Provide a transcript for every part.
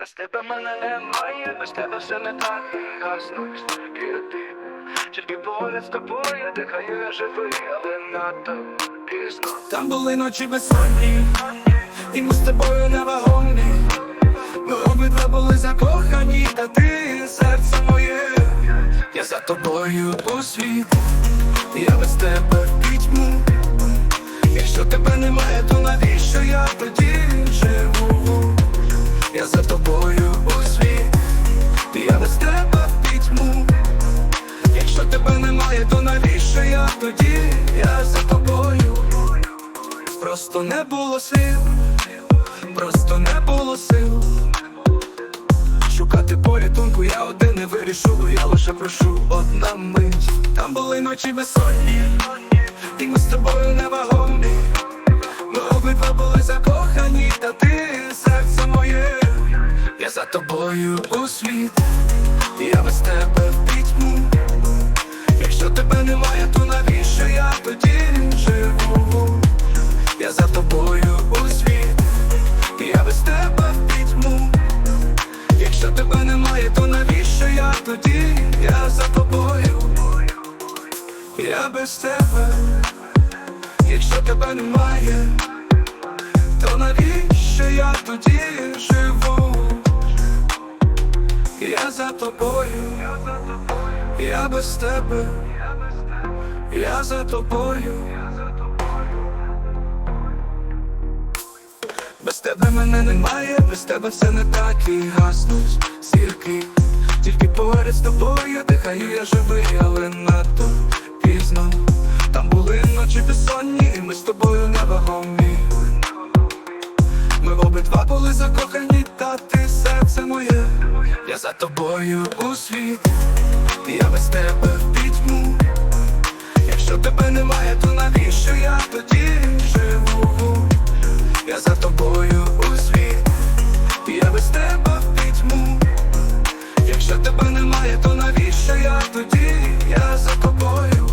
Без тебе мене немає, без тебе все не так гасно, тільки ти. Тільки поряд з тобою дихаю, я живий, але надто пізно. Там були ночі безсонні, і ми з тобою не вагомі. Ми обидва були закохані, та ти серце моє. Я за тобою у світ, я без тебе в пітьму. Якщо тебе немає, то навіщо я тоді живу? Я за тобою у світ, я без тебе в пітьму. Якщо тебе немає, то навіщо я тоді? Я за тобою. Просто не було сил, просто не було сил. Шукати порятунку я один не вирішу, я лише прошу одна мить. Там були ночі безсонні, і ми з тобою не вагомі. За тобою у світ, я без тебе в пітьму. Якщо тебе немає, то навіщо я тоді живу? Я за тобою у світ, я без тебе в пітьму. Якщо тебе немає, то навіщо я тоді? Я за тобою, я без тебе, якщо тебе немає, то навіщо я тоді живу? За тобою, я без тебе, я за тобою. Без тебе мене немає, без тебе все не так і гаснуть зірки. Тільки поряд з тобою дихаю, я живий, але надто пізно. Обидва були закохані, та ти серце моє. Я за тобою у світ, я без тебе в пітьму. Якщо тебе немає, то навіщо я тоді живу? Я за тобою у світ, я без тебе в пітьму. Якщо тебе немає, то навіщо я тоді? Я за тобою.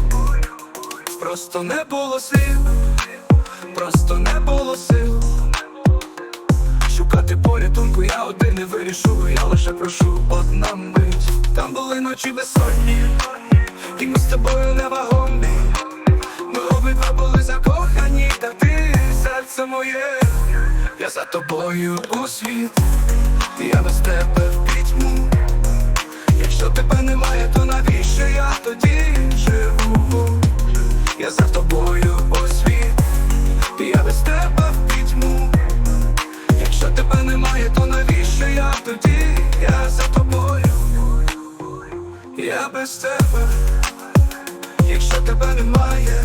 Просто не було сил, просто не було сил. Шукати порятунку я один не вирішу, я лише прошу одна мить. Там були ночі безсонні, і ми з тобою не. Ми обидва були закохані, та ти серце моє. Я за тобою у світ, я без тебе в пітьму. Якщо тебе немає, то навіщо я без тебе, якщо тебе немає,